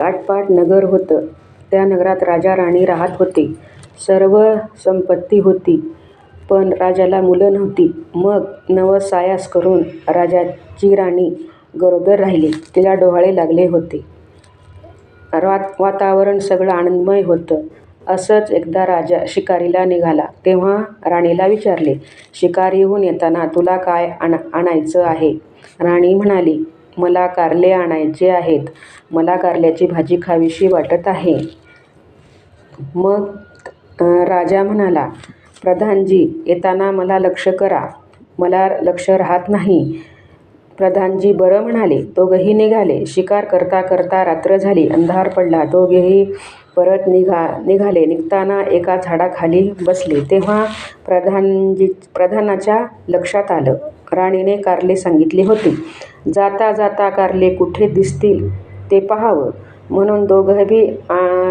काटपाट नगर होतं. त्या नगरात राजा राणी राहत होते. सर्व संपत्ती होती. पण राजाला मुलं नव्हती. मग नवसायास करून राजाची राणी गरोदर राहिली. तिला डोहाळे लागले होते. रात वातावरण सगळं आनंदमय होतं. असंच एकदा राजा शिकारीला निघाला. तेव्हा राणीला विचारले, शिकारीहून येताना तुला काय आण आणायचं आहे? राणी म्हणाली, मला कारले आणायचे आहेत. मला कारल्याची भाजी खावीशी वाटत आहे. मग राजा म्हणाला, प्रधानजी, येताना मला लक्ष करा. मला लक्ष राहत नाही. प्रधानजी बरं म्हणाले. दोघंही निघाले. शिकार करता करता रात्र झाली. अंधार पडला. दोघेही परत निघा निघाले. निघताना एका झाडाखाली बसले. तेव्हा प्रधानजी प्रधानाच्या लक्षात आलं, राणीने कारले सांगितले होते. जाता जाता कारले कुठे दिसतील ते पाहावं, म्हणून दोघंही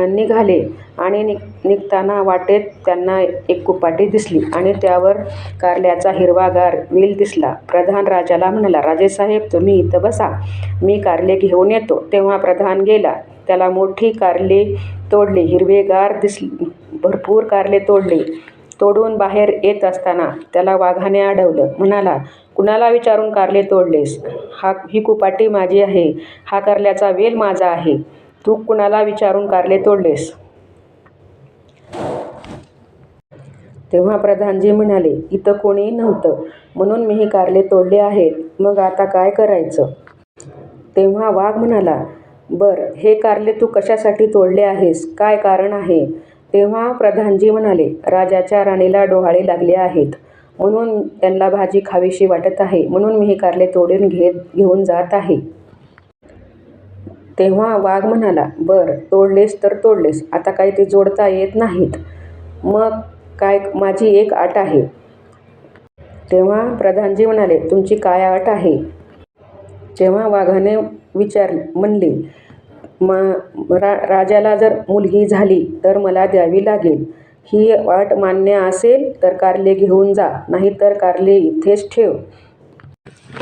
निघाले आणि निघताना वाटेत त्यांना एक कुपाटी दिसली आणि त्यावर कारल्याचा हिरवागार वेल दिसला. प्रधान राजाला म्हणाला, राजेसाहेब, तुम्ही इथं बसा. मी कारले घेऊन येतो. तेव्हा प्रधान गेला. त्याला मोठी कारले तोडली हिरवेगार भरपूर कारले तोडले. तोडून बाहेर येत असताना त्याला वाघाने अडवलं. म्हणाला, कुणाला विचारून कारले तोडलेस? हा ही कुपाटी माझी आहे. हा कारल्याचा वेल माझा आहे. तू कुणाला विचारून कारले तोडलेस? तेव्हा प्रधानजी म्हणाले, इथं कोणी नव्हतं, म्हणून मी ही कारले तोडले आहेत. मग आता काय करायचं? तेव्हा वाघ म्हणाला, बरं, हे कारले तू कशासाठी तोडले आहेस? काय कारण आहे? तेव्हा प्रधानजी म्हणाले, राजाच्या राणीला डोहाळे लागले आहेत. म्हणून त्यांना भाजी खावीशी वाटत आहे. म्हणून मी हे कारले तोडून घेऊन जात आहे. तेव्हा वाघ म्हणाला, बरं, तोडलेस तर तोडलेस. आता काही ते जोडता येत नाहीत. मग काय माझी एक आट आहे. तेव्हा प्रधानजी म्हणाले, तुमची काय आट आहे? तेव्हा वाघाने म्हणले, राजाला जर मुलगी झाली तर मला द्यावी लागेल. ही अट मान्य असेल तर कारले घेऊन जा, नाहीतर कारले इथेच ठेव.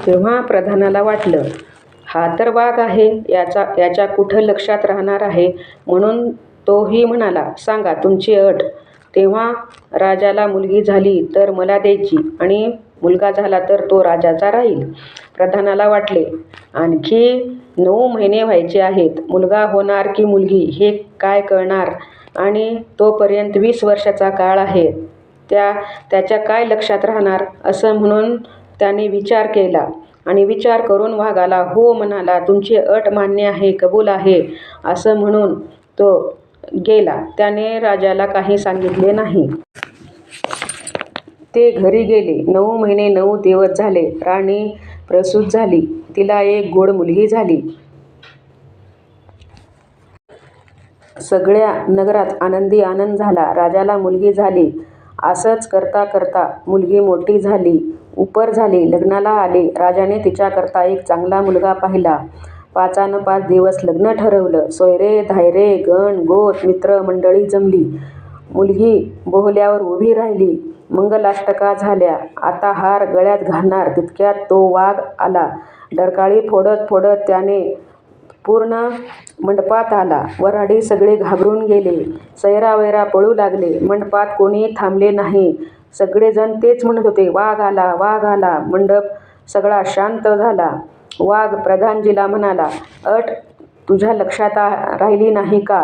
तेव्हा प्रधानाला वाटलं, हा तर वाघ आहे. याचा याच्या कुठं लक्षात राहणार आहे. म्हणून तोही म्हणाला, सांगा तुमची अट. तेव्हा राजाला मुलगी झाली तर मला द्यायची आणि मुलगा झाला तर तो राजाचा राहील. प्रधानाला वाटले, आणखी नऊ महिने व्हायचे आहेत. मुलगा होणार की मुलगी हे काय कळणार आणि तोपर्यंत वीस वर्षाचा काळ आहे. त्या त्याच्या काय लक्षात राहणार? असं म्हणून त्याने विचार केला आणि विचार करून वाघाला हो म्हणाला. तुमची अट मान्य आहे, कबूल आहे, असं म्हणून तो गेला. त्याने राजाला काही सांगितले नाही. ते घरी गेले. नऊ महिने नऊ दिवस झाले. राणी प्रसूत झाली. तिला एक गोड मुलगी झाली. सगळ्या नगरात आनंदी आनंद झाला. राजाला मुलगी झाली. असंच करता करता मुलगी मोठी झाली. उपर झाली. लग्नाला आले. राजाने तिच्याकरता एक चांगला मुलगा पाहिला. पाचानपाच दिवस लग्न ठरवलं. सोयरे धायरे, गण गोत मित्रमंडळी जमली. मुलगी बोहल्यावर उभी राहिली. मंगलाष्टका झाल्या. आता हार गळ्यात घालणार तितक्यात तो वाघ आला. डरकाळी फोडत फोडत त्याने पूर्ण मंडपात आला. वऱ्हाडी सगळे घाबरून गेले. सैरावैरा पळू लागले. मंडपात कोणी थांबले नाही. सगळेजण तेच म्हणत होते, वाघ आला, वाघ आला. मंडप सगळा शांत झाला. वाघ प्रधानजीला म्हणाला, अट तुझ्या लक्षात राहिली नाही का?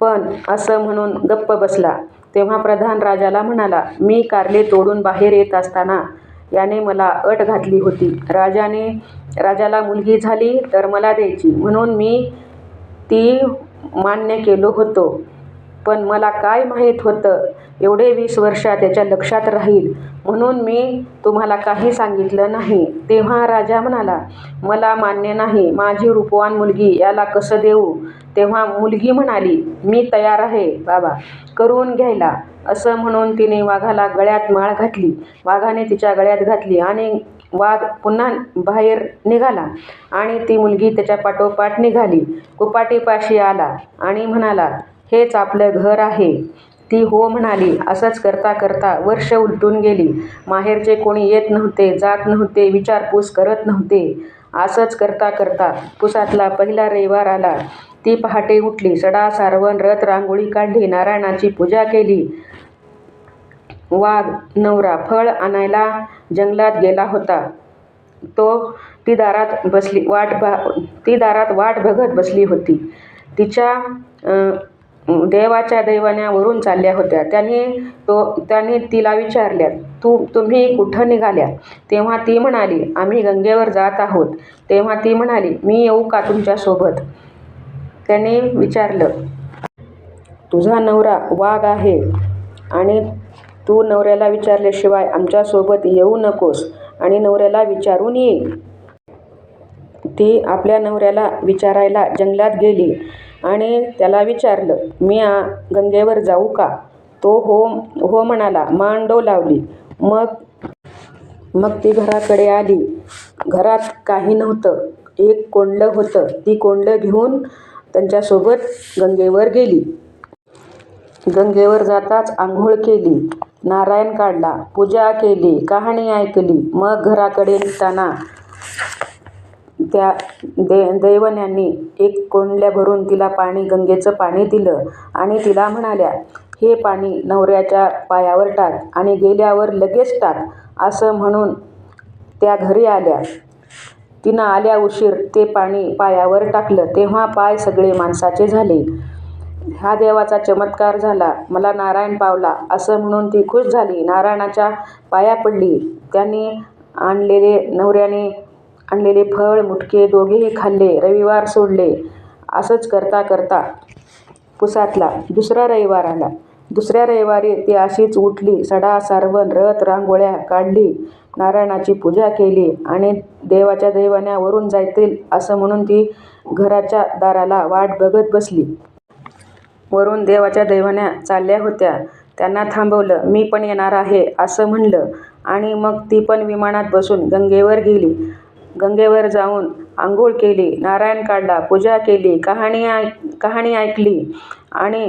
पण असं म्हणून गप्प बसला. तेव्हा प्रधान राजाला म्हणाला, मी कारले तोडून बाहेर येत असताना याने मला अट घातली होती. राजाने राजाला मुलगी झाली तर मला द्यायची, म्हणून मी ती मान्य केलो होतो. पण मला काय माहीत होतं एवढे वीस वर्षात त्याच्या लक्षात राहील, म्हणून मी तुम्हाला काही सांगितलं नाही. तेव्हा राजा म्हणाला, मला मान्य नाही. माझी रूपवान मुलगी याला कसं देऊ? तेव्हा मुलगी म्हणाली, मी तयार आहे बाबा, करून घ्यायला. असं म्हणून तिने वाघाला गळ्यात माळ घातली. वाघाने तिच्या गळ्यात घातली आणि वाघ पुन्हा बाहेर निघाला आणि ती मुलगी त्याच्या पाठोपाठ निघाली. कुपाटीपाशी आला आणि म्हणाला, हेच आपलं घर आहे? ती हो म्हणाली. असंच करता करता वर्ष उलटून गेली. माहेरचे कोणी येत नव्हते, जात नव्हते, विचारपूस करत नव्हते. असंच करता करता पुसातला पहिला रविवार आला. ती पहाटे उठली. सडा सारवण, रथ रांगोळी काढली. नारायणाची पूजा केली. वाघ नवरा फळ आणायला जंगलात गेला होता. तो ती दारात बसली वाट भा ती दारात वाट बघत बसली होती. तिच्या देवाच्या दैवान्यावरून चालल्या होत्या. त्याने तिला विचारल्या तू तुम्ही कुठं निघाल्या? तेव्हा ती म्हणाली, आम्ही गंगेवर जात आहोत. तेव्हा ती म्हणाली, मी येऊ का तुमच्यासोबत? त्याने विचारलं, तुझा नवरा वाघ आहे आणि तू नवऱ्याला विचारल्याशिवाय आमच्यासोबत येऊ नकोस आणि नवऱ्याला विचारून ये. ती आपल्या नवऱ्याला विचारायला जंगलात गेली आणि त्याला विचारलं, मी आ गंगेवर जाऊ का? तो हो हो म्हणाला. मांडो लावली मग मग ती घराकडे आली. घरात काही नव्हतं. एक कोंडलं होतं. ती कोंडलं घेऊन त्यांच्यासोबत गंगेवर गेली. गंगेवर जाताच आंघोळ केली. नारायण काढला. पूजा केली. कहाणी ऐकली. मग घराकडे निघताना त्या दैवन्यांनी एक कोंडल्या भरून तिला पाणी गंगेचं पाणी दिलं आणि तिला म्हणाल्या, हे पाणी नवऱ्याच्या पायावर टाक आणि गेल्यावर लगेच टाक असं म्हणून त्या घरी आल्या. तिनं आल्या उशीर ते पाणी पायावर टाकलं तेव्हा पाय सगळे माणसाचे झाले. हा देवाचा चमत्कार झाला. मला नारायण पावला असं म्हणून ती खुश झाली. नारायणाच्या पाया पडली. त्यांनी आणलेले नवऱ्याने आणलेले फळ, मुटके दोघेही खाल्ले. रविवार सोडले. असंच करता करता पुसातला दुसरा रविवार आला. दुसऱ्या रविवारी ती अशीच उठली. सडा सारवण, रथ रांगोळ्या काढली. नारायणाची पूजा केली आणि देवाच्या देवान्या वरून जायतील असं म्हणून ती घराच्या दाराला वाट बघत बसली. वरून देवाच्या दैवान्या चालल्या होत्या. त्यांना थांबवलं. मी पण येणार आहे असं म्हणलं आणि मग ती पण विमानात बसून गंगेवर गेली. गंगेवर जाऊन आंघोळ केली. नारायण काढला. पूजा केली. कहाणी ऐकली आणि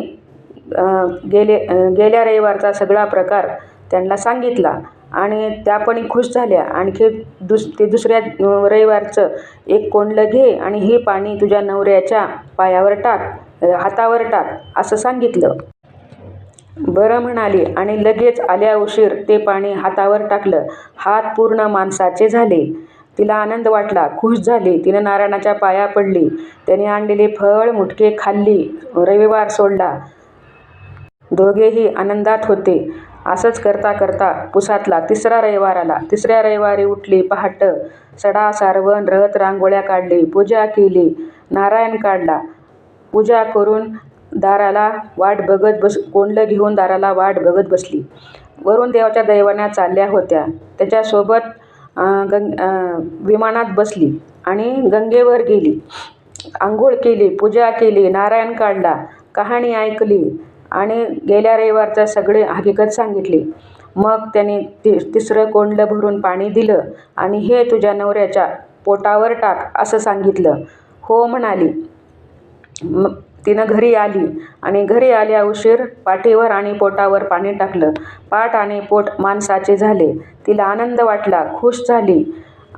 गेल्या रविवारचा सगळा प्रकार त्यांना सांगितला आणि त्या पण खूष झाल्या. आणखी ते दुसऱ्या रविवारचं एक कोंडलं घे आणि हे पाणी तुझ्या नवऱ्याच्या पायावर टाक हातावर टाक असं सांगितलं. बरं म्हणाली आणि लगेच आल्या उशीर ते पाणी हातावर टाकलं. हात पूर्ण माणसाचे झाले. तिला आनंद वाटला. खुश झाली. तिनं नारायणाच्या पाया पडली. त्याने आणलेले फळ मुटके खाल्ली. रविवार सोडला. दोघेही आनंदात होते. असंच करता करता पुसातला तिसरा रविवार आला. तिसऱ्या रविवारी उठली पहाट. सडा सारवण, रहत रांगोळ्या काढली. पूजा केली. नारायण काढला. पूजा करून दाराला वाट बघत बस कोंडलं घेऊन दाराला वाट बघत बसली. वरून देवाच्या दैवान्या चालल्या होत्या. त्याच्यासोबत विमानात बसली आणि गंगेवर गेली. आंघोळ केली. पूजा केली. नारायण काढला. कहाणी ऐकली आणि गेल्या रविवारचं सगळे हकीकत सांगितली. मग त्याने तिसरं कोंडलं भरून पाणी दिलं आणि हे तुझ्या नवऱ्याच्या पोटावर टाक असं सांगितलं. हो म्हणाली. तिनं घरी आली आणि घरी आल्या उशीर पाठीवर आणि पोटावर पाणी टाकलं. पाठ आणि पोट माणसाचे झाले. तिला आनंद वाटला. खुश झाली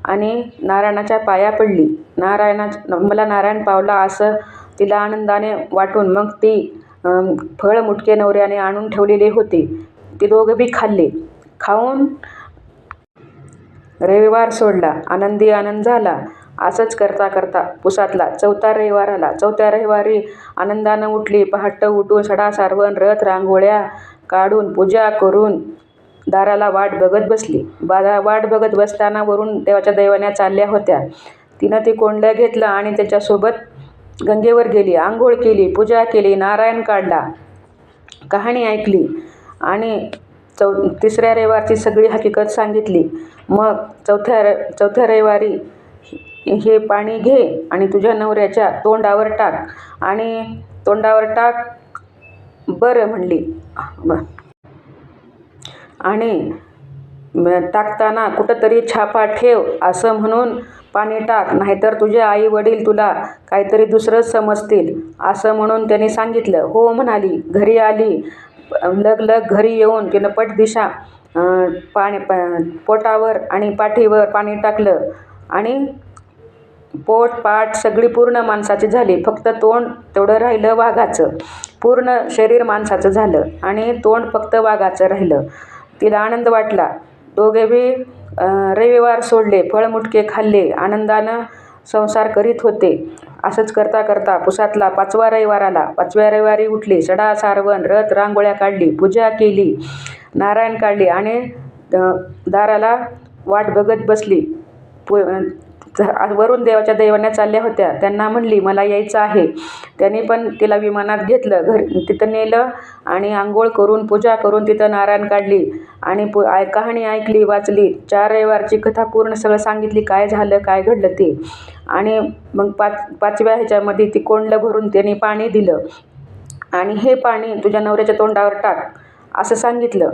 आणि नारायणाच्या पाया पडली. नारायणा मला नारायण पावला असं तिला आनंदाने वाटून मग ती फळ मुटके नवऱ्याने आणून ठेवलेले होते ते दोघंही खाल्ले. खाऊन रविवार सोडला. आनंदी आनंद झाला. असंच करता करता पुसातला चौथा रविवार आला. चौथ्या रविवारी आनंदानं उठली. पहाट उठून सडा सारवण, रथ रांगोळ्या काढून, पूजा करून दाराला वाट बघत बसली. वाट बघत बसताना वरून देवाच्या दैवान्या चालल्या होत्या. तिनं ते कोंडलं घेतलं आणि त्याच्यासोबत गंगेवर गेली. आंघोळ केली. पूजा केली. नारायण काढला. कहाणी ऐकली आणि चौ तिसऱ्या रविवारची सगळी हकीकत सांगितली. मग चौथ्या र चौथ्या रविवारी हे पाणी घे आणि तुझ्या नवऱ्याच्या तोंडावर टाक आणि तोंडावर टाक. बरं म्हणली आणि टाकताना कुठंतरी छापा ठेव असं म्हणून पाणी टाक. नाहीतर तुझे आई वडील तुला काहीतरी दुसरंच समजतील असं म्हणून त्याने सांगितलं. हो म्हणाली. घरी आली. लगलग घरी येऊन तिनं पटदिशी पोटावर आणि पाठीवर पाणी टाकलं आणि पोट पाठ सगळी पूर्ण माणसाची झाली. फक्त तोंड तेवढं राहिलं वाघाचं. पूर्ण शरीर माणसाचं झालं आणि तोंड फक्त वाघाचं राहिलं. तिला आनंद वाटला. दोघे बी रविवार सोडले फळमुटके खाल्ले आनंदानं संसार करीत होते. असंच करता करता पुसातला पाचवा रविवार आला. पाचव्या रविवारी उठली सडा सारवण रथ रांगोळ्या काढली पूजा केली नारायण काढली आणि दाराला वाट बघत बसली. पु वरून देवाच्या दैवाने चालल्या होत्या. त्यांना म्हणली मला यायचं आहे. त्याने पण तिला विमानात घेतलं. घर तिथं नेलं आणि आंघोळ करून पूजा करून तिथं नारायण काढली आणि पु आय कहाणी ऐकली वाचली. चार रविवारची कथा पूर्ण सगळं सांगितली काय झालं काय घडलं ते. आणि मग पाच पाचव्या ह्याच्यामध्ये ती कोंडलं भरून त्याने पाणी दिलं. आणि हे पाणी तुझ्या नवऱ्याच्या तोंडावर टाक असं सांगितलं.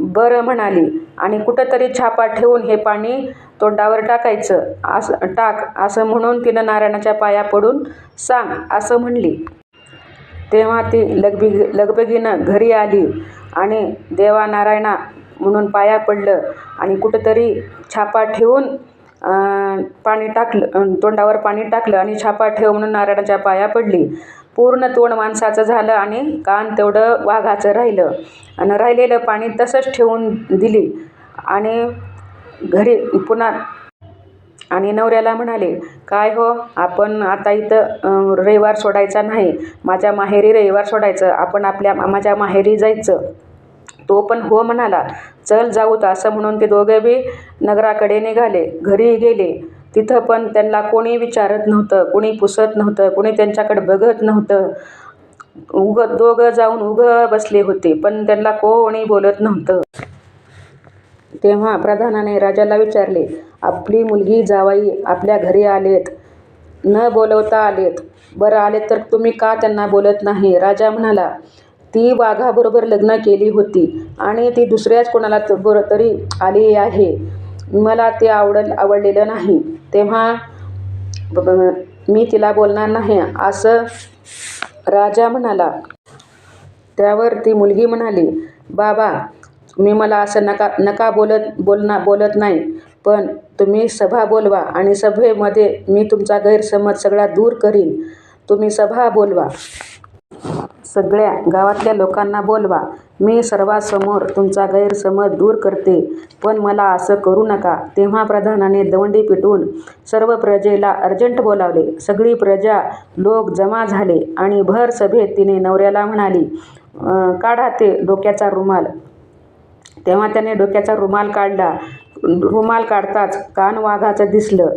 बरं म्हणाली. आणि कुठंतरी छापा ठेवून हे पाणी तोंडावर टाकायचं. असं टाक असं म्हणून तिनं नारायणाच्या पाया पडून सांग असं म्हणली. तेव्हा ती लगबी लगबगीनं घरी आली आणि देवा नारायणा म्हणून पाया पडलं आणि कुठंतरी छापा ठेवून पाणी टाकलं तोंडावर पाणी टाकलं आणि छापा ठेव म्हणून नारायणाच्या पाया पडली. पूर्ण तोंड माणसाचं झालं आणि कान तेवढं वाघाचं राहिलं. आणि राहिलेलं पाणी तसंच ठेवून दिली. आणि घरी पुन्हा आणि नवऱ्याला म्हणाले काय हो आपण आता इथं रविवार सोडायचा नाही. माझ्या माहेरी रविवार सोडायचं. आपण आपल्या माझ्या माहेरी जायचं. तो पण हो म्हणाला चल जाऊत असं म्हणून ते दोघे बी नगराकडे निघाले. घरी गेले. तिथं पण त्यांना कोणी विचारत नव्हतं कोणी पुसत नव्हतं कोणी त्यांच्याकडे बघत नव्हतं. उगं दोघं जाऊन उगं बसले होते पण त्यांना कोणी बोलत नव्हतं. तेव्हा प्रधानाने राजाला विचारले आपली मुलगी जावाई आपल्या घरी आलेत? न बोलवता आलेत? बरं आले तर तुम्ही का त्यांना बोलत नाही? राजा म्हणाला ती वाघाबरोबर लग्न केली होती. आणि ती दुसऱ्याच कोणाला त- बरं तरी आली आहे. मला ते आवडल आवडलेलं नाही. तेव्हा मी तिला बोलणार नाही असं राजा म्हणाला. त्यावर ती मुलगी म्हणाली बाबा मी मला असं नका नका बोलत बोलना बोलत नाही. पण तुम्ही सभा बोलवा आणि सभेमध्ये मी तुमचा गैरसमज सगळा दूर करीन. तुम्ही सभा बोलवा. सगळ्या गावातल्या लोकांना बोलवा. मी सर्वांसमोर तुमचा गैरसमज दूर करते. पण मला असं करू नका. तेव्हा प्रधानाने दवंडी पिटून सर्व प्रजेला अर्जंट बोलावले. सगळी प्रजा लोक जमा झाले आणि भर सभेत तिने नवऱ्याला म्हणाली काढा ते डोक्याचा रुमाल. तेव्हा त्याने डोक्याचा रुमाल काढला. रुमाल काढताच कान वाघाचं दिसलं.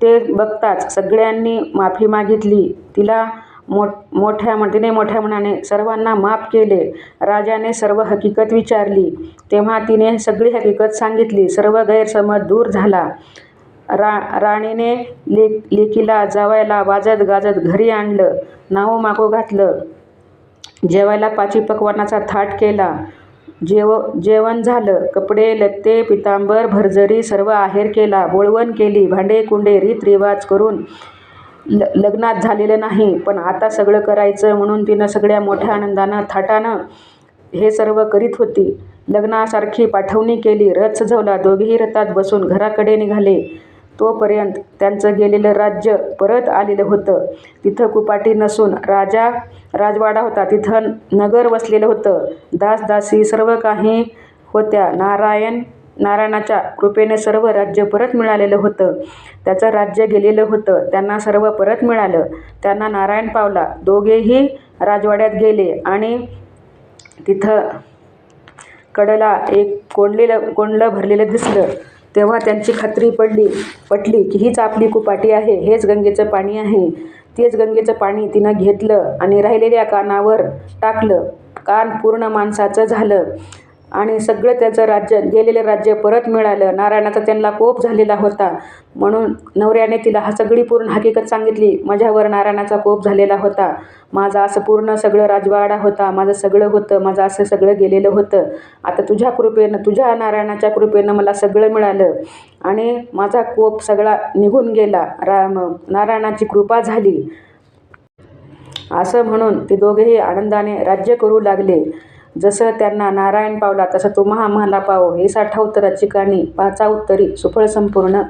ते बघताच सगळ्यांनी माफी मागितली. तिला मोठ मोठ्या तिने मोठ्या मनाने सर्वांना माफ केले. राजाने सर्व हकीकत विचारली. तेव्हा तिने सगळी हकीकत सांगितली. सर्व गैरसमज दूर झाला. रा राणीने ले लेकीला जावायला वाजत गाजत घरी आणलं. नावो मागो घातलं. जेवायला पाची पकवानाचा थाट केला. जेव जेवण झालं. कपडे लत्ते पितांबर भरजरी सर्व आहेर केला. बोळवण केली. भांडे कुंडे रीतरिवाज करून ल लग्नात झालेलं नाही पण आता सगळं करायचं म्हणून तिनं सगळ्या मोठ्या आनंदानं थाटानं हे सर्व करीत होती. लग्नासारखी पाठवणी केली रथ सजवला दोघेही रथात बसून घराकडे निघाले. तोपर्यंत त्यांचं गेलेलं राज्य परत आलेलं होतं. तिथं कुपाटी नसून राजा राजवाडा होता. तिथं नगर वसलेलं होतं. दासदासी सर्व काही होत्या. नारायण नारायणाच्या कृपेने सर्व राज्य परत मिळालेलं होतं. त्याचं राज्य गेलेलं होतं. त्यांना सर्व परत मिळालं. त्यांना नारायण पावला. दोघेही राजवाड्यात गेले आणि तिथं कडला एक कोंडलेलं कोंडलं भरलेलं दिसलं. तेव्हा त्यांची खात्री पडली पटली की हीच आपली कुपाटी आहे. हेच गंगेचं पाणी आहे. तेच गंगेचं पाणी तिनं घेतलं आणि राहिलेल्या कानावर टाकलं. कान पूर्ण माणसाचं झालं. आणि सगळं त्याचं राज्य गेलेलं राज्य परत मिळालं. नारायणाचा त्यांना कोप झालेला होता. म्हणून नवऱ्याने तिला हा सगळी पूर्ण हकीकत सांगितली. माझ्यावर नारायणाचा कोप झालेला होता. माझा असं पूर्ण सगळं राजवाडा होता. माझं सगळं होतं. माझं असं सगळं गेलेलं होतं. आता तुझ्या कृपेनं तुझ्या नारायणाच्या कृपेनं मला सगळं मिळालं. आणि माझा कोप सगळा निघून गेला. राम नारायणाची कृपा झाली. असं म्हणून ते दोघेही आनंदाने राज्य करू लागले. जसं त्यांना नारायण पावला तसं तो महामाला पाव हे साठा उत्तराची काणी पाचा उत्तरी सुफळ संपूर्ण